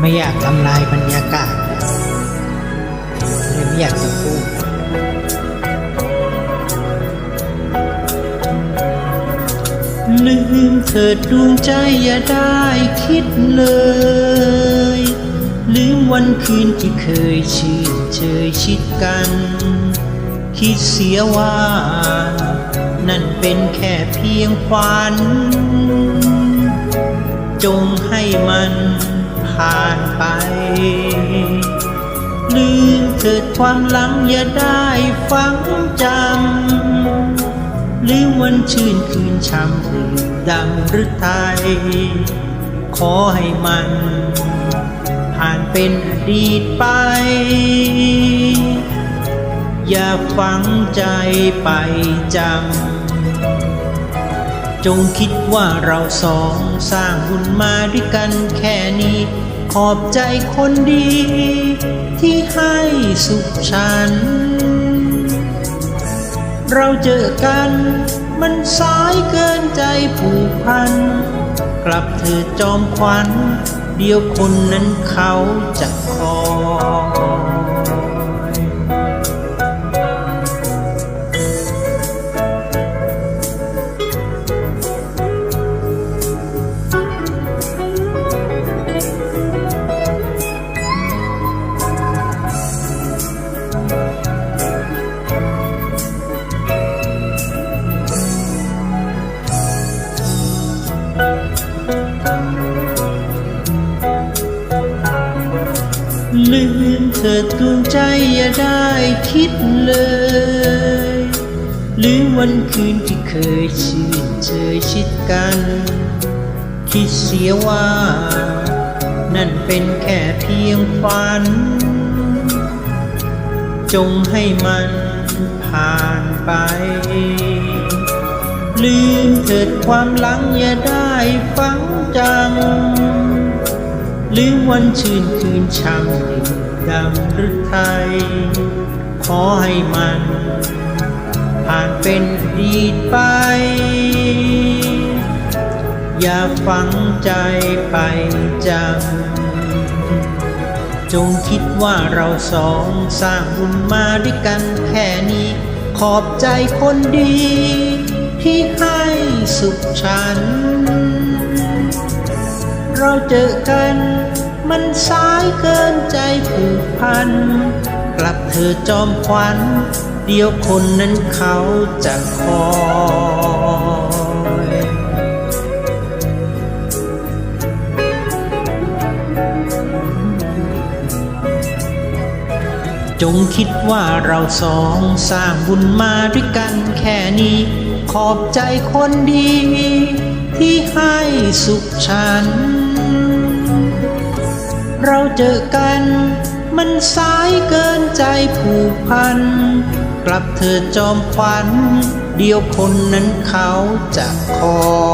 ไม่อยากทำลายบรรยากาศเลยไม่อยากจะพูดลืมเถิดดวงใจอย่าได้คิดเลย ลืมวันคืนที่เคยชื่นเชยชิดกัน คิดเสียว่า นั่นเป็นแค่เพียงฝัน จงให้มัน ผ่านไป ลืมเถิดความหลังอย่าได้ฟังจำลืมวันชื่นคืนช่ำหรือดังหรือไทย ขอให้มัน ผ่านเป็นอดีตไป อย่าฝังใจไปจำจงคิดว่าเราสองสร้างบุญมาด้วยกันแค่นี้ ขอบใจคนดี ที่ให้สุขฉัน เราเจอกันมันสายเกินใจผูกพัน กลับเธอจอมขวัญ เดียวคนนั้นเขาจะคอ ลืมเธอดวงใจอย่าได้คิดเลยลืมวันคืนที่เคยชื่นเชยชิดกัน คิดเสียว่า นั่นเป็นแค่เพียงฝัน จงให้มันผ่านไป ลืมเถิดความหลังอย่าได้ฟังจำ ลืมวันชื่นคืนช่ำดื่ดำหรือไทยขอให้มัน ผ่านเป็นอดีตไป อย่าฝังใจไปจำจงคิดว่าเราสองสร้างบุญมาด้วยกันแค่นี้ ขอบใจคนดี ที่ให้สุขฉัน เราเจอกัน มันสายเกินใจผูกพัน กลับเธอจอมขวัญ เดียวคนนั้นเขาจะคอยจงคิดว่าเราสองสร้างบุญมาด้วยกันแค่นี้ ขอบใจคนดี ที่ให้สุขฉัน เราเจอกัน มันสายเกินใจผูกพัน กลับเธอจอมขวัญเดียวคนนั้นเขาจะคอย